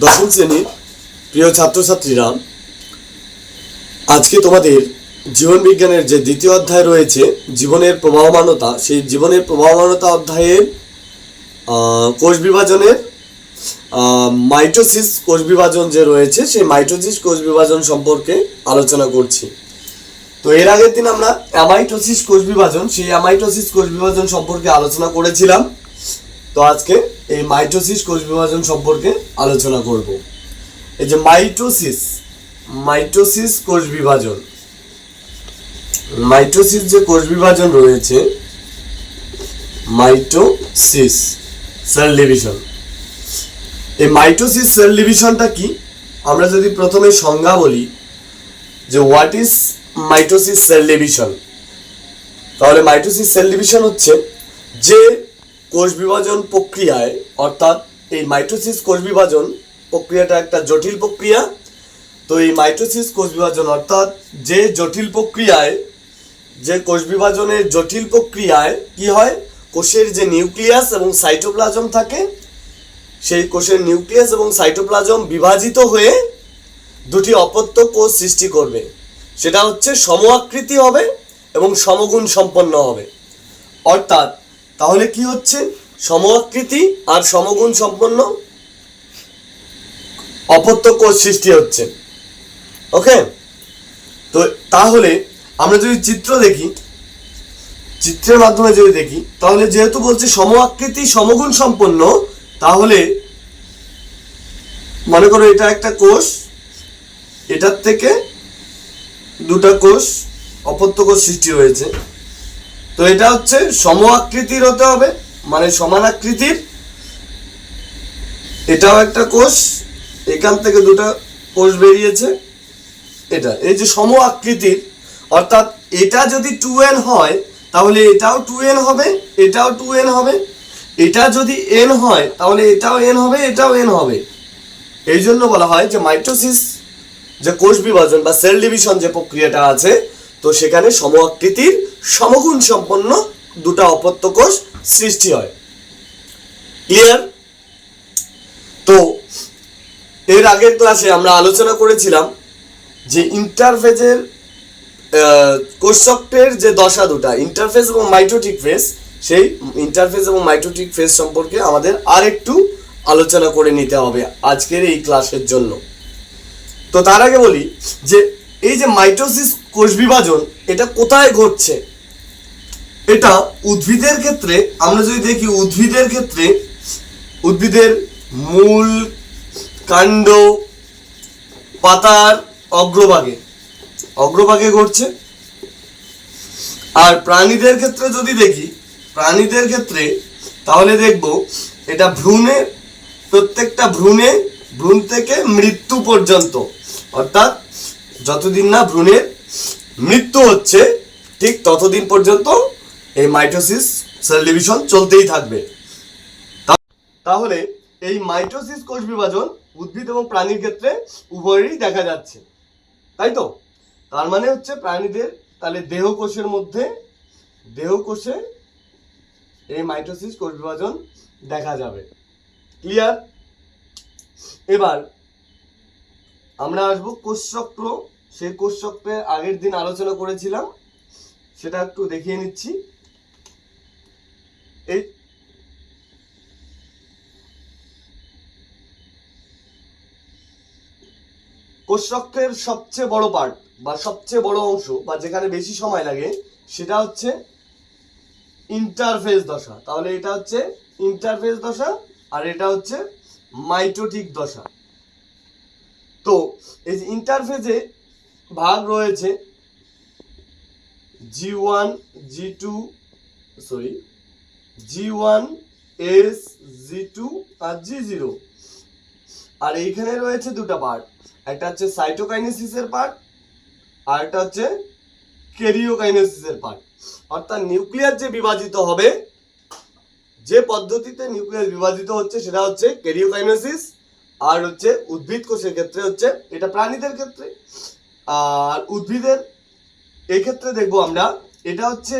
দশম শ্রেণির প্রিয় ছাত্রছাত্রীরা, আজকে তোমাদের জীবন বিজ্ঞানের যে দ্বিতীয় অধ্যায় রয়েছে, জীবনের প্রবাহমানতা, সেই জীবনের প্রবাহমানতা অধ্যায়ের কোষ বিভাজনের মাইটোসিস কোষ বিভাজন যে রয়েছে, সেই মাইটোসিস কোষ বিভাজন সম্পর্কে আলোচনা করছি। তো এর আগের দিন আমরা অ্যামাইটোসিস কোষ বিভাজন, সেই অ্যামাইটোসিস কোষ বিভাজন সম্পর্কে আলোচনা করেছিলাম। তো আজকে এই মাইটোসিস কোষ বিভাজন সম্পর্কে আলোচনা করব। এই যে মাইটোসিস মাইটোসিস কোষ বিভাজন। মাইটোসিস যে কোষ বিভাজন রয়েছে, মাইটোসিস সেল ডিভিশন। এই মাইটোসিস সেল ডিভিশনটা কি? আমরা যদি প্রথমে সংজ্ঞা বলি যে what is mitosis cell division? তাহলে মাইটোসিস সেল ডিভিশন হচ্ছে যে কোষ বিভাজন প্রক্রিয়ায়, অর্থাৎ এই মাইটোসিস কোষ বিভাজন প্রক্রিয়াটা একটা জটিল প্রক্রিয়া। তো এই মাইটোসিস কোষ বিভাজন, অর্থাৎ যে জটিল প্রক্রিয়ায়, যে কোষ বিভাজনের জটিল প্রক্রিয়ায় কি হয়? কোষের যে নিউক্লিয়াস এবং সাইটোপ্লাজম থাকে, সেই কোষের নিউক্লিয়াস এবং সাইটোপ্লাজম বিভাজিত হয়ে দুটি অপত্য কোষ সৃষ্টি করবে। সেটা হচ্ছে সম আকৃতি হবে এবং সমগুণ সম্পন্ন হবে। অর্থাৎ তাহলে কি হচ্ছে? সম আকৃতি আর সমগুণ সম্পন্ন অপত্য কোষ সৃষ্টি হচ্ছে। ওকে তো তাহলে আমরা যদি চিত্র দেখি, চিত্রের মাধ্যমে যদি দেখি, তাহলে যেহেতু বলছে সম আকৃতি সমগুণ সম্পন্ন, তাহলে মনে করো এটা একটা কোষ, এটার থেকে দুটা কোষ অপত্য কোষ সৃষ্টি হয়েছে। তো এটা হচ্ছে সম আকৃতির হতে হবে মানে সমান আকৃতির এটাও একটা কোষ, এখান থেকে দুটো কোষ বেরিয়েছে। এটা, এই যে সম আকৃতির অর্থাৎ এটা যদি টু এন হয়, তাহলে এটাও টু এন হবে, এটাও টু এন হবে। এটা যদি এন হয়, তাহলে এটাও এন হবে, এটাও এন হবে। এই জন্য বলা হয় যে মাইটোসিস, যে কোষ বিভাজন বা সেল ডিভিশন যে প্রক্রিয়াটা আছে, তো সেখানে সম আকৃতির সমগুণ সম্পন্ন দুটা অপত্য কোষ সৃষ্টি হয়। ক্লিয়ার তো, এর আগের ক্লাসে আমরা আলোচনা করেছিলাম যে ইন্টারফেজের কোষচক্রের যে দশা দুটা ইন্টারফেস এবং মাইটোটিক ফেস সেই ইন্টারফেস এবং মাইটোটিক ফেস সম্পর্কে আমাদের আরেকটু আলোচনা করে নিতে হবে আজকের এই ক্লাসের জন্য। তো তার আগে বলি যে, এই যে মাইটোসিস কোষ বিভাজন, এটা কোথায় ঘটছে? এটা উদ্ভিদের ক্ষেত্রে, আমরা যদি দেখি উদ্ভিদের ক্ষেত্রে, উদ্ভিদের মূল কাণ্ড পাতার অগ্রভাগে অগ্রভাগে ঘটছে। আর প্রাণীদের ক্ষেত্রে যদি দেখি, প্রাণীদের ক্ষেত্রে, তাহলে দেখব এটা ভ্রূণে, প্রত্যেকটা ভ্রূণে, ভ্রূণ থেকে মৃত্যু পর্যন্ত। অর্থাৎ যতদিন না ভ্রূণের মৃত্যু হচ্ছে, ঠিক ততদিন পর্যন্ত এই মাইটোসিস সেল ডিভিশন চলতেই থাকবে। তাহলে এই মাইটোসিস কোষ বিভাজন উদ্ভিদ এবং প্রাণীর ক্ষেত্রে উভয়েরই দেখা যাচ্ছে। তাই তো? তার মানে হচ্ছে প্রাণীদের তাহলে দেহ কোষের মধ্যে দেহ কোষে এই মাইটোসিস কোষ বিভাজন দেখা যাবে। ক্লিয়ার? এবার আমরা আসব কোষচক্র সেই কোষচক্রে আগের দিন আলোচনা করেছিলাম, সেটা একটু দেখিয়ে নিচ্ছি। এই কোষচক্রের সবচেয়ে বড় পার্ট বা সবচেয়ে বড় অংশ বা যেখানে বেশি সময় লাগে, সেটা হচ্ছে ইন্টারফেস দশা। তাহলে এটা হচ্ছে ইন্টারফেস দশা আর এটা হচ্ছে মাইটোটিক দশা। তো এই যে ইন্টারফেসে ভাগ রয়েছে G one G two sorry G one S G two আর জি জিরো আর এইখানে রয়েছে দুটো পার্ট একটা হচ্ছে সাইটোকাইনেসিসের পার্ট আর একটা হচ্ছে কেরিওকাইনেসিসের পার্ট অর্থাৎ নিউক্লিয়াস যে বিভাজিত হবে, যে পদ্ধতিতে নিউক্লিয়াস বিভাজিত হচ্ছে সেটা হচ্ছে কেরিওকাইনেসিস আর হচ্ছে উদ্ভিদ কোষের ক্ষেত্রে হচ্ছে এটা প্রাণীদের ক্ষেত্রে। আর উদ্ভিদের এই ক্ষেত্রে দেখব আমরা, এটা হচ্ছে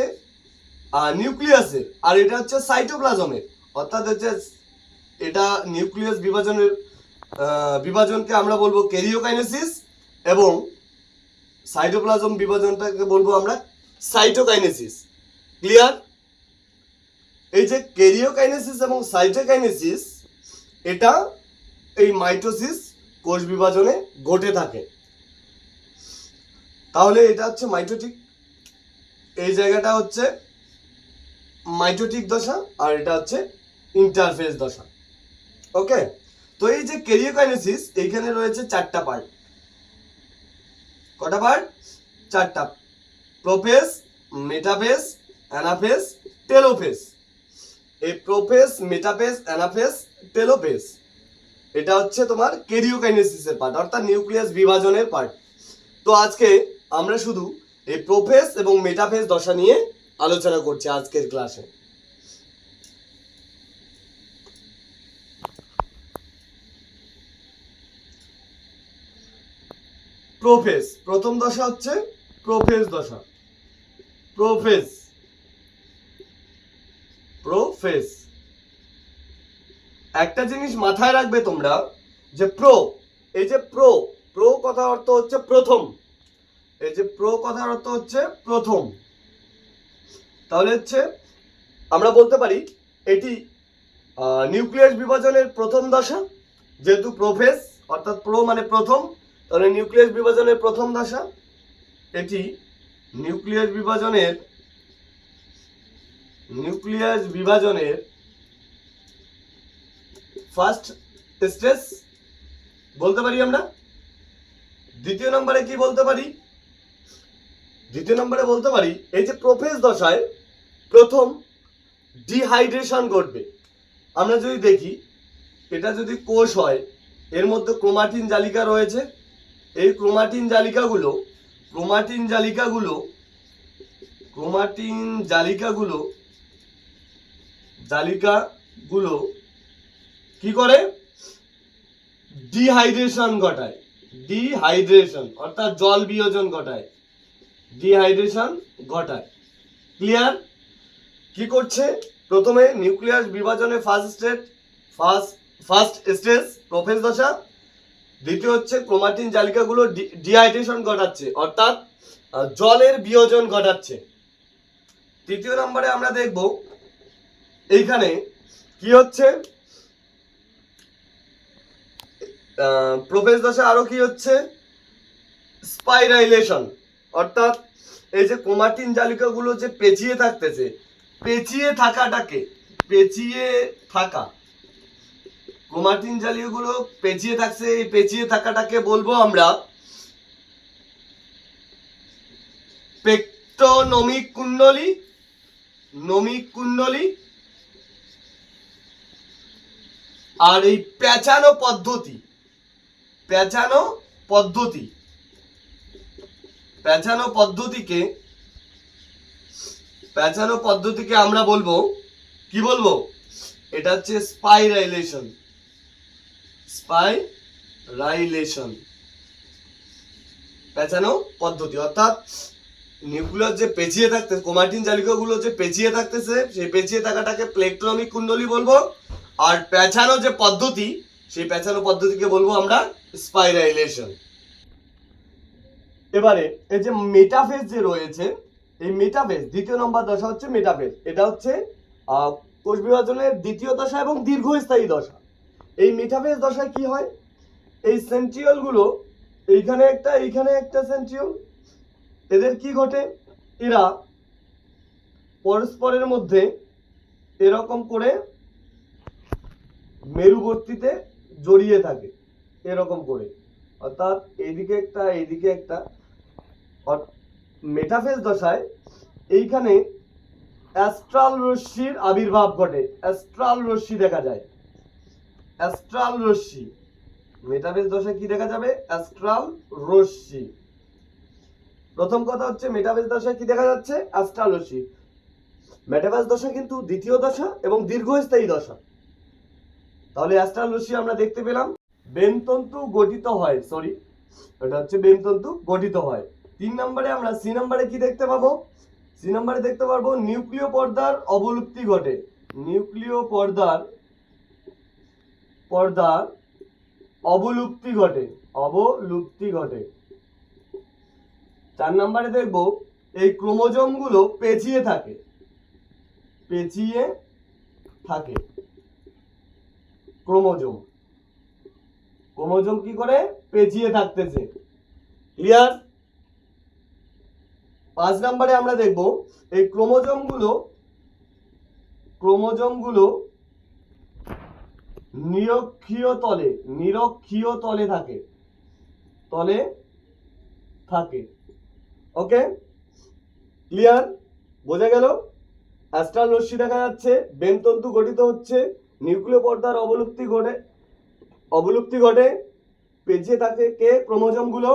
নিউক্লিয়াসের আর এটা হচ্ছে সাইটোপ্লাজমের। অর্থাৎ হচ্ছে এটা নিউক্লিয়াস বিভাজনের বিভাজনকে আমরা বলব ক্যারিওকাইনেসিস এবং সাইটোপ্লাজম বিভাজনটাকে বলব আমরা সাইটোকাইনেসিস। ক্লিয়ার? এই যে ক্যারিওকাইনেসিস এবং সাইটোকাইনেসিস, এটা এই মাইটোসিস কোষ বিভাজনে ঘটে থাকে। তাহলে এটা হচ্ছে মাইটোটিক। এই জায়গাটা হচ্ছে মাইটোটিক দশা আর এটা হচ্ছে ইন্টারফেস দশা। ওকে? তো এই যে ক্যারিওকাইনেসিস এইখানে রয়েছে চারটা পার্ট কটা পার্ট চারটা। Prophase, metaphase, anaphase, telophase. এই প্রোফেস, মেটাফেস, অ্যানাফেস, টেলোফেস, এটা হচ্ছে তোমার ক্যারিওকাইনেসিসের পার্ট অর্থাৎ নিউক্লিয়াস বিভাজনের পার্ট তো আজকে আমরা শুধু এই প্রোফেস এবং মেটাফেস দশা নিয়ে আলোচনা করছি আজকের ক্লাসে প্রোফেস প্রথম দশা হচ্ছে প্রোফেস দশা। প্রোফেস প্রোফেস একটা জিনিস মাথায় রাখবে তোমরা, যে প্রো এই যে প্রো প্রো কথা অর্থ হচ্ছে প্রথম। এই যে প্রো কথার অর্থ হচ্ছে প্রথম। তাহলে হচ্ছে আমরা বলতে পারি এটি নিউক্লিয়াস বিভাজনের প্রথম দশা, যেহেতু প্রোফেস অর্থাৎ প্রো মানে প্রথম, তাহলে নিউক্লিয়াস বিভাজনের প্রথম দশা, এটি নিউক্লিয়াস বিভাজনের নিউক্লিয়াস বিভাজনের ফার্স্ট স্টেজ বলতে পারি আমরা? দ্বিতীয় নম্বরে কি বলতে পারি? দ্বিতীয় নম্বরে বলতে পারি, এই যে প্রোফেস দশায় প্রথম ডিহাইড্রেশন ঘটবে। আমরা যদি দেখি, এটা যদি কোষ হয়, এর মধ্যে ক্রোমাটিন জালিকা রয়েছে। এই ক্রোমাটিন জালিকাগুলো ক্রোমাটিন জালিকাগুলো ক্রোমাটিন জালিকাগুলো জালিকাগুলো কি করে? ডিহাইড্রেশন ঘটায়। ডিহাইড্রেশন অর্থাৎ জল বিয়োজন ঘটায়। ডিহাইড্রেশন ঘটায়। ক্লিয়ার কি করছে? প্রথমে nucleus বিভাজনে first state first first stage prophase দশা। দ্বিতীয় হচ্ছে ক্রোমাটিন জালিকাগুলো ডিহাইড্রেশন ঘটাচ্ছে, অর্থাৎ জলের বিয়োজন ঘটাচ্ছে। তৃতীয় নম্বরে আমরা দেখব, এইখানে কি হচ্ছে? প্রোফেস দশা আরও কি হচ্ছে? স্পাইরাইলেশন অর্থাৎ, এই যে ক্রোমাটিন জালিকাগুলো যে পেঁচিয়ে থাকতেছে পেঁচিয়ে থাকাটাকে, পেঁচিয়ে থাকা। ক্রোমাটিন জালিকাগুলো পেঁচিয়ে থাকছে, এই পেঁচিয়ে থাকাটাকে বলব আমরা পেক্টোনমিক কুণ্ডলী, নমিক কুণ্ডলী, আর এই পেঁচানো পদ্ধতি পেঁচানো পদ্ধতি পেঁচানো পদ্ধতিকে পেঁচানো পদ্ধতিকে আমরা বলব, কি বলব? এটা হচ্ছে স্পাইরাইলেশন স্পাইরাইলেশন পেঁচানো পদ্ধতি, অর্থাৎ নিউক্লিয়াস যে পেঁচিয়ে থাকতে কোমাটিন জালিকাগুলো যে পেঁচিয়ে থাকতেছে, সেই পেঁচিয়ে থাকাটাকে প্লেক্ট্রনিক কুণ্ডলী বলব। আর পেঁচানো যে পদ্ধতি, সেই পেঁচানো পদ্ধতিকে বলব আমরা স্পাইরাইলেশন এবারে, এই যে মেটাফেজ যে রয়েছে এই মেটাফেজ দ্বিতীয় নম্বর দশা হচ্ছে মেটাফেজ এটা হচ্ছে কোষ বিভাজনের দ্বিতীয় দশা এবং দীর্ঘস্থায়ী দশা। এই মেটাফেজ দশায় কি হয়? এই সেন্ট্রিওলগুলো এইখানে একটা এইখানে একটা সেন্ট্রিওল এদের কি ঘটে? এরা পরস্পরের মধ্যে এরকম করে মেরুবর্তীতে জড়িয়ে থাকে, এরকম করে। অর্থাৎ এইদিকে একটা এইদিকে একটা মেটাফেজ দশায় এইখানে অ্যাস্ট্রাল রশ্মির আবির্ভাব ঘটে। অ্যাস্ট্রাল রশ্মি দেখা যায়। অ্যাস্ট্রাল রশ্মি। মেটাফেজ দশায় কি দেখা যাবে? অ্যাস্ট্রাল রশ্মি। প্রথম কথা হচ্ছে মেটাফেজ দশায় কি দেখা যাচ্ছে? অ্যাস্ট্রাল রশ্মি। মেটাফেজ দশা কিন্তু দ্বিতীয় দশা এবং দীর্ঘস্থায়ী দশা। তাহলে অ্যাস্ট্রাল রশ্মি আমরা দেখতে পেলাম। বেনতন্তু গঠিত হয় সরি এটা হচ্ছে বেনতন্তু গঠিত হয়। তিন নম্বরে আমরা সি নম্বরে কি দেখতে পাবো? সি নম্বরে দেখতে পারব নিউক্লিয় পর্দার অবলুপ্তি ঘটে। নিউক্লিয় পর্দার পর্দার অবলুপ্তি ঘটে অবলুপ্তি ঘটে। চার নম্বরে দেখব এই ক্রোমোজোমগুলো পেঁচিয়ে থাকে পেঁচিয়ে থাকে। ক্রোমোজোম। ক্রোমোজোম কি করে? পেঁচিয়ে থাকতেছে। ক্লিয়ার? পাঁচ নম্বরে আমরা দেখব, এই ক্রোমোজোমগুলো ক্রোমোজোমগুলো নিরক্ষীয় তলে নিরক্ষীয় তলে থাকে তলে থাকে। ওকে? ক্লিয়ার? বোঝা গেল? অ্যাস্ট্রাল রশ্মি দেখা যাচ্ছে বেনতন্তু গঠিত হচ্ছে, নিউক্লিয় পর্দার অবলুপ্তি ঘটে অবলুপ্তি ঘটে, পেঁচিয়ে থাকে কে? ক্রোমোজোমগুলো।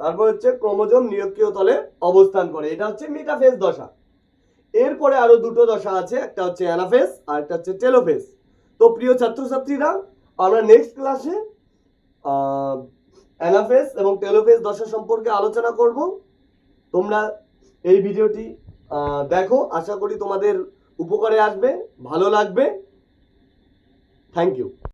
তারপর হচ্ছে ক্রোমোজোম নিরক্ষীয় তলে অবস্থান করে। এটা হচ্ছে মেটাফেজ দশা। এরপরে আরও দুটো দশা আছে, একটা হচ্ছে অ্যানাফেজ আর একটা হচ্ছে টেলোফেজ। তো প্রিয় ছাত্রছাত্রীরা, আমরা নেক্সট ক্লাসে অ্যানাফেজ এবং টেলোফেজ দশা সম্পর্কে আলোচনা করব। তোমরা এই ভিডিওটি দেখো। আশা করি তোমাদের উপকারে আসবে, ভালো লাগবে। Thank you